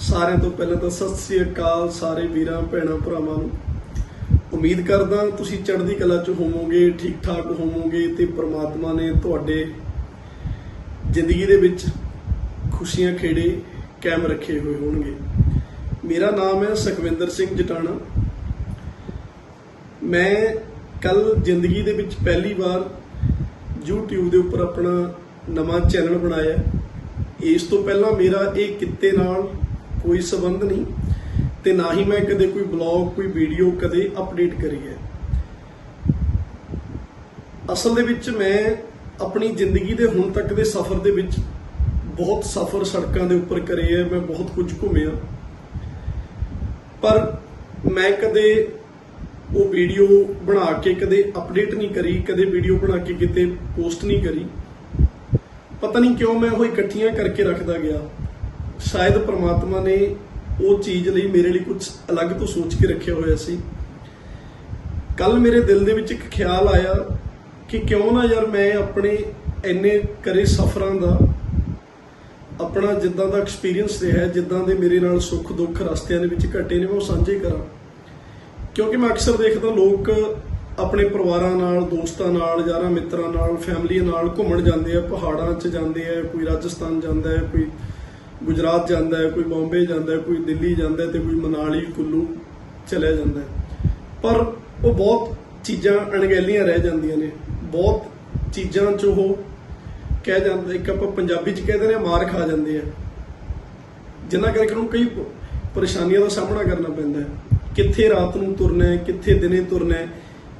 ਸਾਰਿਆਂ ਤੋਂ ਪਹਿਲਾਂ ਤਾਂ ਸਤਿ ਸ੍ਰੀ ਅਕਾਲ ਸਾਰੇ ਵੀਰਾਂ, ਭੈਣਾਂ, ਭਰਾਵਾਂ ਨੂੰ। ਉਮੀਦ ਕਰਦਾ ਤੁਸੀਂ ਚੜ੍ਹਦੀ ਕਲਾ 'ਚ ਹੋਵੋਗੇ ਠੀਕ ਠਾਕ ਹੋਵੋਗੇ ਤੇ ਪ੍ਰਮਾਤਮਾ ਨੇ ਤੁਹਾਡੇ ਜ਼ਿੰਦਗੀ ਦੇ ਵਿੱਚ ਖੁਸ਼ੀਆਂ ਖੇੜੇ ਕਾਇਮ ਰੱਖੇ ਹੋਏ ਹੋਣਗੇ। ਮੇਰਾ ਨਾਮ ਹੈ ਸੁਖਵਿੰਦਰ ਸਿੰਘ ਜਟਾਣਾ। ਮੈਂ ਕੱਲ ਜ਼ਿੰਦਗੀ ਦੇ ਵਿੱਚ ਪਹਿਲੀ ਵਾਰ YouTube ਦੇ ਉੱਪਰ ਆਪਣਾ ਨਵਾਂ ਚੈਨਲ ਬਣਾਇਆ। ਇਸ ਤੋਂ ਪਹਿਲਾਂ ਮੇਰਾ ਇਹ ਕਿੱਤੇ ਨਾਲ ਕੋਈ ਸਬੰਧ ਨਹੀਂ ਤੇ ਨਾ ਹੀ ਮੈਂ ਕਦੇ ਕੋਈ ਬਲੌਗ, ਕੋਈ ਵੀਡੀਓ ਕਦੇ ਅਪਡੇਟ ਕਰੀ ਹੈ। ਅਸਲ ਦੇ ਵਿੱਚ ਮੈਂ ਆਪਣੀ ਜ਼ਿੰਦਗੀ ਦੇ ਹੁਣ ਤੱਕ ਦੇ ਸਫ਼ਰ ਦੇ ਵਿੱਚ ਬਹੁਤ ਸਫ਼ਰ ਸੜਕਾਂ ਦੇ ਉੱਪਰ ਕਰੇ ਹੈ, ਮੈਂ ਬਹੁਤ ਕੁਝ ਘੁੰਮਿਆ। ਪਰ ਮੈਂ ਕਦੇ ਉਹ ਵੀਡੀਓ ਬਣਾ ਕੇ ਕਦੇ ਅਪਡੇਟ ਨਹੀਂ ਕਰੀ, ਕਦੇ ਵੀਡੀਓ ਬਣਾ ਕੇ ਕਿਤੇ ਪੋਸਟ ਨਹੀਂ ਕਰੀ। ਪਤਾ ਨਹੀਂ ਕਿਉਂ ਮੈਂ ਉਹ ਇਕੱਠੀਆਂ ਕਰਕੇ ਰੱਖਦਾ ਗਿਆ। ਸ਼ਾਇਦ ਪ੍ਰਮਾਤਮਾ ਨੇ ਉਹ ਚੀਜ਼ ਲਈ ਮੇਰੇ ਲਈ ਕੁਝ ਅਲੱਗ ਤੋਂ ਸੋਚ ਕੇ ਰੱਖਿਆ ਹੋਇਆ ਸੀ। ਕੱਲ ਮੇਰੇ ਦਿਲ ਦੇ ਵਿੱਚ ਇੱਕ ਖਿਆਲ ਆਇਆ ਕਿ ਕਿਉਂ ਨਾ ਯਾਰ ਮੈਂ ਆਪਣੇ ਇੰਨੇ ਕਰੇ ਸਫ਼ਰਾਂ ਦਾ, ਆਪਣਾ ਜਿੱਦਾਂ ਦਾ ਐਕਸਪੀਰੀਅੰਸ ਰਿਹਾ, ਜਿੱਦਾਂ ਦੇ ਮੇਰੇ ਨਾਲ ਸੁੱਖ ਦੁੱਖ ਰਸਤਿਆਂ ਦੇ ਵਿੱਚ ਘਟੇ ਨੇ, ਮੈਂ ਉਹ ਸਾਂਝੇ ਕਰਾਂ। ਕਿਉਂਕਿ ਮੈਂ ਅਕਸਰ ਦੇਖਦਾ ਲੋਕ ਆਪਣੇ ਪਰਿਵਾਰਾਂ ਨਾਲ, ਦੋਸਤਾਂ ਨਾਲ, ਯਾਰਾਂ ਮਿੱਤਰਾਂ ਨਾਲ ਫੈਮਿਲੀ ਨਾਲ ਘੁੰਮਣ ਜਾਂਦੇ ਆ, ਪਹਾੜਾਂ 'ਚ ਜਾਂਦੇ ਆ, ਕੋਈ ਰਾਜਸਥਾਨ ਜਾਂਦਾ ਹੈ, ਕੋਈ ਗੁਜਰਾਤ ਜਾਂਦਾ ਹੈ, ਕੋਈ ਬੰਬੇ ਜਾਂਦਾ ਹੈ, ਕੋਈ ਦਿੱਲੀ ਜਾਂਦਾ ਹੈ ਤੇ ਕੋਈ ਮਨਾਲੀ, ਕੁੱਲੂ ਚਲਿਆ ਜਾਂਦਾ ਹੈ। ਪਰ ਉਹ ਬਹੁਤ ਚੀਜ਼ਾਂ ਅਣਗਹਿਲੀਆਂ ਰਹਿ ਜਾਂਦੀਆਂ ਨੇ। ਬਹੁਤ ਚੀਜ਼ਾਂ 'ਚ ਉਹ ਕਹਿ ਜਾਂਦਾ, ਇੱਕ ਆਪਾਂ ਪੰਜਾਬੀ 'ਚ ਕਹਿੰਦੇ ਨੇ ਮਾਰ ਖਾ ਜਾਂਦੇ ਆ। ਜਿੰਨਾ ਕਰਕੇ ਉਹਨੂੰ ਕਈ ਪਰੇਸ਼ਾਨੀਆਂ ਦਾ ਸਾਹਮਣਾ ਕਰਨਾ ਪੈਂਦਾ ਹੈ। ਕਿੱਥੇ ਰਾਤ ਨੂੰ ਤੁਰਨਾ ਹੈ, ਕਿੱਥੇ ਦਿਨੇ ਤੁਰਨਾ ਹੈ,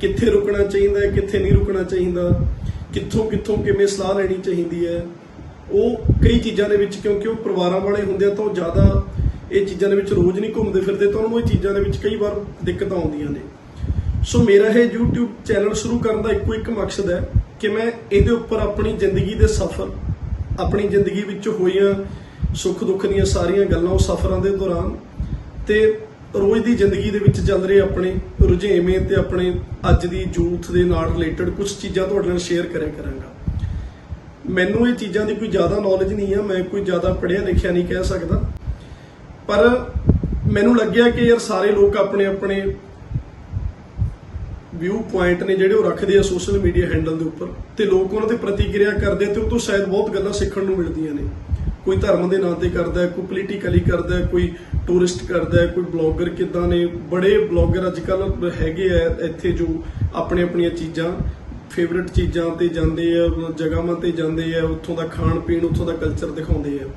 ਕਿੱਥੇ ਰੁਕਣਾ ਚਾਹੀਦਾ ਹੈ, ਕਿੱਥੇ ਨਹੀਂ ਰੁਕਣਾ ਚਾਹੀਦਾ ਕਿੱਥੋਂ ਕਿੱਥੋਂ ਕਿਵੇਂ ਸਲਾਹ ਲੈਣੀ ਚਾਹੀਦੀ ਹੈ। ਉਹ ਕਈ ਚੀਜ਼ਾਂ ਦੇ ਵਿੱਚ ਕਿਉਂਕਿ ਉਹ ਪਰਿਵਾਰਾਂ ਵਾਲੇ ਹੁੰਦੇ ਆ ਤਾਂ ਉਹ ਜ਼ਿਆਦਾ ਇਹ ਚੀਜ਼ਾਂ ਦੇ ਵਿੱਚ ਰੋਜ਼ ਨਹੀਂ ਘੁੰਮਦੇ ਫਿਰਦੇ, ਤਾਂ ਉਹਨਾਂ ਨੂੰ ਇਹ ਚੀਜ਼ਾਂ ਦੇ ਵਿੱਚ ਕਈ ਵਾਰ ਦਿੱਕਤਾਂ ਆਉਂਦੀਆਂ ਨੇ। ਸੋ ਮੇਰਾ ਇਹ YouTube ਚੈਨਲ ਸ਼ੁਰੂ ਕਰਨ ਦਾ ਇੱਕੋ ਇੱਕ ਮਕਸਦ ਹੈ ਕਿ ਮੈਂ ਇਹਦੇ ਉੱਪਰ ਆਪਣੀ ਜ਼ਿੰਦਗੀ ਦੇ ਸਫ਼ਰ, ਆਪਣੀ ਜ਼ਿੰਦਗੀ ਵਿੱਚ ਹੋਈਆਂ ਸੁੱਖ ਦੁੱਖ ਦੀਆਂ ਸਾਰੀਆਂ ਗੱਲਾਂ ਉਹ ਸਫ਼ਰਾਂ ਦੇ ਦੌਰਾਨ ਤੇ ਰੋਜ਼ ਦੀ ਜ਼ਿੰਦਗੀ ਦੇ ਵਿੱਚ ਚੱਲ ਰਹੇ ਆਪਣੇ ਰੁਝੇਵੇਂ ਤੇ ਆਪਣੇ ਅੱਜ ਦੀ ਯੂਥ ਦੇ ਨਾਲ ਰਿਲੇਟਡ ਕੁਝ ਚੀਜ਼ਾਂ ਤੁਹਾਡੇ ਨਾਲ ਸ਼ੇਅਰ ਕਰਿਆ ਕਰਾਂਗਾ। ਮੈਨੂੰ ਇਹ ਚੀਜ਼ਾਂ ਦੀ ਕੋਈ ਜ਼ਿਆਦਾ ਨੌਲੇਜ ਨਹੀਂ ਆ, ਮੈਂ ਕੋਈ ਜ਼ਿਆਦਾ ਪੜ੍ਹਿਆ ਲਿਖਿਆ ਨਹੀਂ ਕਹਿ ਸਕਦਾ। ਪਰ ਮੈਨੂੰ ਲੱਗਿਆ ਕਿ ਯਾਰ ਸਾਰੇ ਲੋਕ ਆਪਣੇ ਆਪਣੇ ਵਿਊ ਪੁਆਇੰਟ ਨੇ ਜਿਹੜੇ ਉਹ ਰੱਖਦੇ ਆ ਸੋਸ਼ਲ ਮੀਡੀਆ ਹੈਂਡਲ ਦੇ ਉੱਪਰ ਤੇ ਲੋਕ ਉਹਨਾਂ ਤੇ ਪ੍ਰਤੀਕਿਰਿਆ ਕਰਦੇ ਆ ਤੇ ਉਹ ਤੋਂ ਸ਼ਾਇਦ ਬਹੁਤ ਗੱਲਾਂ ਸਿੱਖਣ ਨੂੰ ਮਿਲਦੀਆਂ ਨੇ। ਕੋਈ ਧਰਮ ਦੇ ਨਾਂ ਤੇ ਕਰਦਾ, ਕੋਈ ਪੋਲੀਟੀਕਲੀ ਕਰਦਾ, ਕੋਈ ਟੂਰਿਸਟ ਕਰਦਾ, ਕੋਈ ਬਲੌਗਰ ਕਿਦਾਂ ਨੇ, ਬੜੇ ਬਲੌਗਰ ਅੱਜ ਕੱਲ ਹੈਗੇ ਆ ਇੱਥੇ ਜੋ ਆਪਣੇ ਆਪਣੀਆਂ ਚੀਜ਼ਾਂ ਫੇਵਰਿਟ ਚੀਜ਼ਾਂ ਤੇ ਜਾਂਦੇ ਆ ਜਗ੍ਹਾਵਾਂ ਤੇ ਜਾਂਦੇ ਆ, ਉੱਥੋਂ ਦਾ ਖਾਣ ਪੀਣ, ਉੱਥੋਂ ਦਾ ਕਲਚਰ ਦਿਖਾਉਂਦੇ ਆ।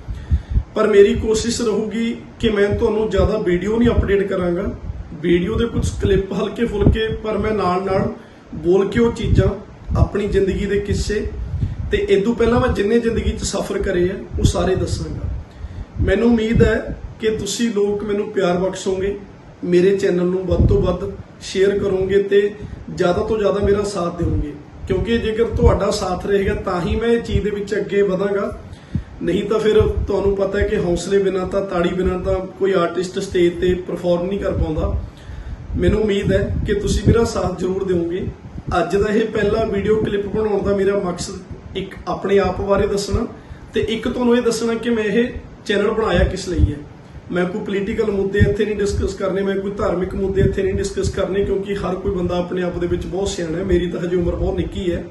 ਪਰ ਮੇਰੀ ਕੋਸ਼ਿਸ਼ ਰਹੂਗੀ ਕਿ ਮੈਂ ਤੁਹਾਨੂੰ ਜ਼ਿਆਦਾ ਵੀਡੀਓ ਨਹੀਂ ਅਪਡੇਟ ਕਰਾਂਗਾ। ਵੀਡੀਓ ਦੇ ਕੁਝ ਕਲਿੱਪ ਹਲਕੇ ਫੁਲਕੇ ਪਰ ਮੈਂ ਨਾਲ ਨਾਲ ਬੋਲ ਕੇ ਉਹ ਚੀਜ਼ਾਂ ਆਪਣੀ ਜ਼ਿੰਦਗੀ ਦੇ ਕਿੱਸੇ ਤੇ ਇਦੋਂ ਪਹਿਲਾਂ ਮੈਂ ਜਿੰਨੇ ਜ਼ਿੰਦਗੀ 'ਚ ਸਫ਼ਰ ਕਰੇ ਆ, ਉਹ ਸਾਰੇ ਦੱਸਾਂਗਾ। ਮੈਨੂੰ ਉਮੀਦ ਹੈ ਕਿ ਤੁਸੀਂ ਲੋਕ ਮੈਨੂੰ ਪਿਆਰ ਬਖਸ਼ੋਗੇ। ਮੇਰੇ ਚੈਨਲ ਨੂੰ ਵੱਧ ਤੋਂ ਵੱਧ ਸ਼ੇਅਰ ਕਰੋਗੇ ਤੇ ਜ਼ਿਆਦਾ ਤੋਂ ਜ਼ਿਆਦਾ ਮੇਰਾ ਸਾਥ ਦਿਓਗੇ ਕਿਉਂਕਿ ਜੇਕਰ ਤੁਹਾਡਾ ਸਾਥ ਰਹੇਗਾ ਤਾਂ ਹੀ ਮੈਂ ਇਹ ਚੀਜ਼ ਦੇ ਵਿੱਚ ਅੱਗੇ ਵਧਾਂਗਾ। ਨਹੀਂ ਤਾਂ ਫਿਰ ਤੁਹਾਨੂੰ ਪਤਾ ਹੈ ਕਿ ਹੌਸਲੇ ਬਿਨਾਂ ਤਾਂ, ਤਾੜੀ ਬਿਨਾਂ ਤਾਂ ਕੋਈ ਆਰਟਿਸਟ ਸਟੇਜ ਤੇ ਪਰਫਾਰਮ ਨਹੀਂ ਕਰ ਪਾਉਂਦਾ। ਮੈਨੂੰ ਉਮੀਦ ਹੈ ਕਿ ਤੁਸੀਂ ਮੇਰਾ ਸਾਥ ਜ਼ਰੂਰ ਦਿਓਗੇ। ਅੱਜ ਦਾ ਇਹ ਪਹਿਲਾ ਵੀਡੀਓ ਕਲਿੱਪ ਬਣਾਉਣ ਦਾ ਮੇਰਾ ਮਕਸਦ ਇੱਕ ਆਪਣੇ ਆਪ ਬਾਰੇ ਦੱਸਣਾ ਤੇ ਇੱਕ ਤੁਹਾਨੂੰ ਇਹ ਦੱਸਣਾ ਕਿ ਮੈਂ ਇਹ ਚੈਨਲ ਬਣਾਇਆ ਕਿਸ ਲਈ ਹੈ। ਮੈਂ ਕੋਈ ਪੋਲੀਟੀਕਲ ਮੁੱਦੇ ਇੱਥੇ ਨਹੀਂ ਡਿਸਕਸ ਕਰਨੇ, ਮੈਂ ਕੋਈ ਧਾਰਮਿਕ ਮੁੱਦੇ ਇੱਥੇ ਨਹੀਂ ਡਿਸਕਸ ਕਰਨੇ, ਕਿਉਂਕਿ ਹਰ ਕੋਈ ਬੰਦਾ ਆਪਣੇ ਆਪ ਦੇ ਵਿੱਚ ਬਹੁਤ ਸਿਆਣਾ ਹੈ, ਮੇਰੀ ਤਾਂ ਹਜੇ ਉਮਰ ਬਹੁਤ ਨਿੱਕੀ ਹੈ।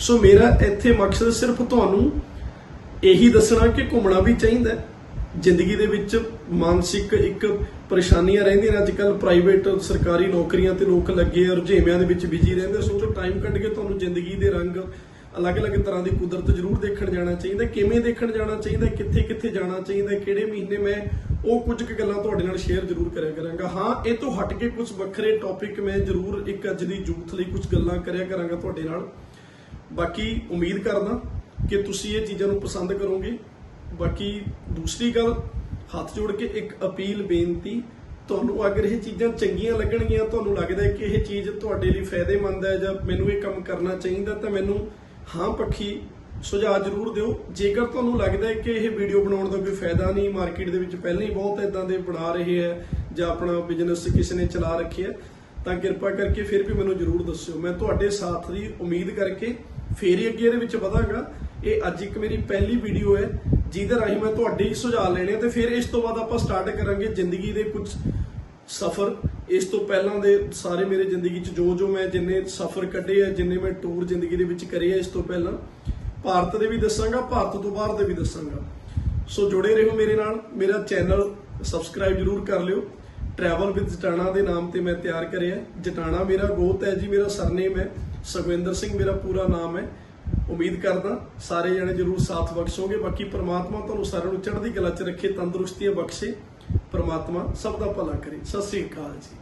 ਸੋ ਮੇਰਾ ਇੱਥੇ ਮਕਸਦ ਸਿਰਫ ਤੁਹਾਨੂੰ ਇਹੀ ਦੱਸਣਾ ਕਿ ਘੁੰਮਣਾ ਵੀ ਚਾਹੀਦਾ ਜ਼ਿੰਦਗੀ ਦੇ ਵਿੱਚ ਮਾਨਸਿਕ ਇੱਕ ਪਰੇਸ਼ਾਨੀਆਂ ਰਹਿੰਦੀਆਂ ਨੇ ਅੱਜ ਕੱਲ ਪ੍ਰਾਈਵੇਟ ਸਰਕਾਰੀ ਨੌਕਰੀਆਂ ਤੇ ਲੋਕ ਲੱਗੇ ਆ, ਰੁਝੇਵਿਆਂ ਦੇ ਵਿੱਚ ਬਿਜ਼ੀ ਰਹਿੰਦੇ ਸੋ ਉਹ ਟਾਈਮ ਕੱਢ ਕੇ ਤੁਹਾਨੂੰ ਜ਼ਿੰਦਗੀ ਦੇ ਰੰਗ ਅਲੱਗ-ਅਲੱਗ ਤਰ੍ਹਾਂ ਦੀ ਕੁਦਰਤ ਜ਼ਰੂਰ ਦੇਖਣ ਜਾਣਾ ਚਾਹੀਦਾ ਕਿਵੇਂ ਦੇਖਣ ਜਾਣਾ ਚਾਹੀਦਾ ਕਿੱਥੇ-ਕਿੱਥੇ ਜਾਣਾ ਚਾਹੀਦਾ ਕਿਹੜੇ ਮਹੀਨੇ ਮੈਂ ਉਹ ਕੁਝ ਕੁ ਗੱਲਾਂ ਤੁਹਾਡੇ ਨਾਲ ਸ਼ੇਅਰ ਜ਼ਰੂਰ ਕਰਿਆ ਕਰਾਂਗਾ। ਹਾਂ, ਇਹ ਤੋਂ ਹਟ ਕੇ ਕੁਝ ਵੱਖਰੇ ਟੌਪਿਕ ਮੈਂ ਜ਼ਰੂਰ ਇੱਕ ਅੱਜ ਦੀ ਯੂਥ ਲਈ ਕੁਝ ਗੱਲਾਂ ਕਰਿਆ ਕਰਾਂਗਾ ਤੁਹਾਡੇ ਨਾਲ। ਬਾਕੀ ਉਮੀਦ ਕਰਦਾ ਕਿ ਤੁਸੀਂ ਇਹ ਚੀਜ਼ਾਂ ਨੂੰ ਪਸੰਦ ਕਰੋਗੇ। ਬਾਕੀ ਦੂਸਰੀ ਗੱਲ, ਹੱਥ ਜੋੜ ਕੇ ਇੱਕ ਅਪੀਲ ਬੇਨਤੀ, ਤੁਹਾਨੂੰ ਅਗਰ ਇਹ ਚੀਜ਼ਾਂ ਚੰਗੀਆਂ ਲੱਗਣਗੀਆਂ, ਤੁਹਾਨੂੰ ਲੱਗਦਾ ਹੈ ਕਿ ਇਹ ਚੀਜ਼ ਤੁਹਾਡੇ ਲਈ ਫਾਇਦੇਮੰਦ ਹੈ ਜਾਂ ਮੈਨੂੰ ਇਹ ਕੰਮ ਕਰਨਾ ਚਾਹੀਦਾ, ਤਾਂ ਮੈਨੂੰ ਹਾਂ ਪੱਖੀ ਸੁਝਾਅ ਜ਼ਰੂਰ ਦਿਓ। ਜੇਕਰ ਤੁਹਾਨੂੰ ਲੱਗਦਾ ਹੈ ਕਿ ਇਹ ਵੀਡੀਓ ਬਣਾਉਣ ਦਾ ਕੋਈ ਫਾਇਦਾ ਨਹੀਂ ਮਾਰਕੀਟ ਦੇ ਵਿੱਚ ਪਹਿਲਾਂ ਹੀ ਬਹੁਤ ਇਦਾਂ ਦੇ ਬਣਾ ਰਹੇ ਹੈ ਜਾਂ ਆਪਣਾ ਬਿਜ਼ਨਸ ਕਿਸੇ ਨੇ ਚਲਾ ਰੱਖਿਆ ਤਾਂ ਕਿਰਪਾ ਕਰਕੇ ਫਿਰ ਵੀ ਮੈਨੂੰ ਜਰੂਰ ਦੱਸਿਓ। ਮੈਂ ਤੁਹਾਡੇ ਸਾਥ ਦੀ ਉਮੀਦ ਕਰਕੇ ਫੇਰ ਹੀ ਅੱਗੇ ਇਹਦੇ ਵਿੱਚ ਵਧਾਂਗਾ। ਇਹ ਅੱਜ ਇੱਕ ਮੇਰੀ ਪਹਿਲੀ ਵੀਡੀਓ ਹੈ, ਜਿਹਦੇ ਰਾਹੀਂ ਮੈਂ ਤੁਹਾਡੇ ਹੀ ਸੁਝਾਅ ਲੈਣੇ ਆ ਤੇ ਫਿਰ ਇਸ ਤੋਂ ਬਾਅਦ ਆਪਾਂ ਸਟਾਰਟ ਕਰਾਂਗੇ ਜ਼ਿੰਦਗੀ ਦੇ ਕੁਝ ਸਫ਼ਰ। ਇਸ ਤੋਂ ਪਹਿਲਾਂ ਦੇ ਸਾਰੇ ਮੇਰੇ ਜ਼ਿੰਦਗੀ 'ਚ ਜੋ ਜੋ ਮੈਂ ਜਿੰਨੇ ਸਫ਼ਰ ਕੱਢੇ ਆ, ਜਿੰਨੇ ਮੈਂ ਟੂਰ ਜ਼ਿੰਦਗੀ ਦੇ ਵਿੱਚ ਕਰੇ ਆ, ਇਸ ਤੋਂ ਪਹਿਲਾਂ ਭਾਰਤ ਦੇ ਵੀ ਦੱਸਾਂਗਾ, ਭਾਰਤ ਤੋਂ ਬਾਹਰ ਦੇ ਵੀ ਦੱਸਾਂਗਾ। ਸੋ ਜੁੜੇ ਰਹੋ ਮੇਰੇ ਨਾਲ, ਮੇਰਾ ਚੈਨਲ ਸਬਸਕ੍ਰਾਈਬ ਜਰੂਰ ਕਰ ਲਿਓ। ਟਰੈਵਲ ਵਿਦ ਜਟਾਣਾ ਦੇ ਨਾਮ ਤੇ ਮੈਂ ਤਿਆਰ ਕਰਿਆ। ਜਟਾਣਾ ਮੇਰਾ ਗੋਤ ਹੈ ਜੀ, ਮੇਰਾ ਸਰਨੇਮ ਹੈ। ਸੁਖਵਿੰਦਰ ਸਿੰਘ ਮੇਰਾ ਪੂਰਾ ਨਾਮ ਹੈ। ਉਮੀਦ ਕਰਦਾ ਸਾਰੇ ਜਣੇ ਜਰੂਰ ਸਾਥ ਬਖਸ਼ੋਗੇ। ਬਾਕੀ ਪ੍ਰਮਾਤਮਾ ਤੁਹਾਨੂੰ ਸਾਰਿਆਂ ਨੂੰ ਚੜ੍ਹਦੀ ਕਲਾ 'ਚ ਰੱਖੇ ਤੰਦਰੁਸਤੀਆਂ ਬਖਸ਼ੇ। ਪ੍ਰਮਾਤਮਾ ਸਭ ਦਾ ਭਲਾ ਕਰੇ। ਸਤਿ ਸ੍ਰੀ ਅਕਾਲ ਜੀ।